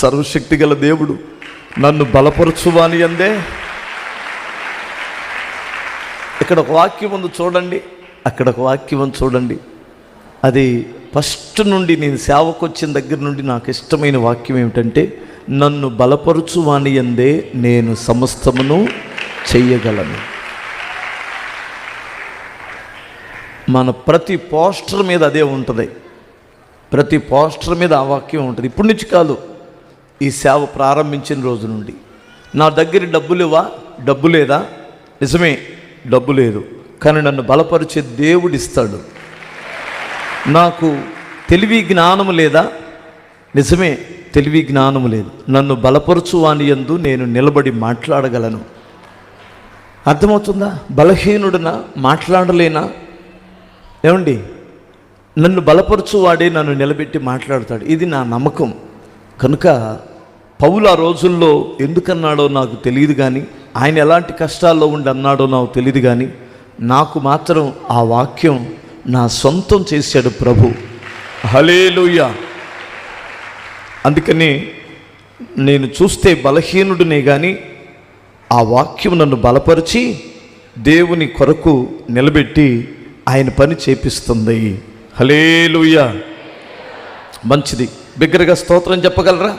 సర్వశక్తి గల దేవుడు నన్ను బలపరచువాని అందే. ఇక్కడ ఒక వాక్యం ఉంది చూడండి అక్కడ ఒక వాక్యం ఉంది చూడండి. అది ఫస్ట్ నుండి నేను సేవకు వచ్చిన దగ్గర నుండి నాకు ఇష్టమైన వాక్యం ఏమిటంటే నన్ను బలపరచువాని అందే నేను సమస్తమును చెయ్యగలను మన ప్రతి పోస్టర్ మీద అదే ఉంటుంది. ప్రతి పోస్టర్ మీద ఆ వాక్యం ఉంటుంది. ఇప్పటి నుంచి కాదు ఈ సేవ ప్రారంభించిన రోజు నుండి. నా దగ్గర డబ్బు లేవా డబ్బు లేదా నిజమే డబ్బు లేదు కానీ నన్ను బలపరిచే దేవుడు ఇస్తాడు. నాకు తెలివి జ్ఞానం లేదా? నిజమే తెలివి జ్ఞానము లేదు. నన్ను బలపరచు అని యందు నేను నిలబడి మాట్లాడగలను. అర్థమవుతుందా? బలహీనుడినా? మాట్లాడలేనా? ఏమండి? నన్ను బలపరచువాడే నన్ను నిలబెట్టి మాట్లాడతాడు. ఇది నా నమ్మకం. కనుక పౌలు ఆ రోజుల్లో ఎందుకన్నాడో నాకు తెలియదు కానీ ఆయన ఎలాంటి కష్టాల్లో ఉండి అన్నాడో నాకు తెలియదు కానీ నాకు మాత్రం ఆ వాక్యం నా సొంతం చేశాడు ప్రభు. హలేలుయ్య అందుకని నేను చూస్తే బలహీనుడినే కానీ ఆ వాక్యం నన్ను బలపరిచి దేవుని కొరకు నిలబెట్టి ఆయన పని చేపిస్తుంది. హలేలుయ్య మంచిది. బిగ్గరగా స్తోత్రం చెప్పగలరా?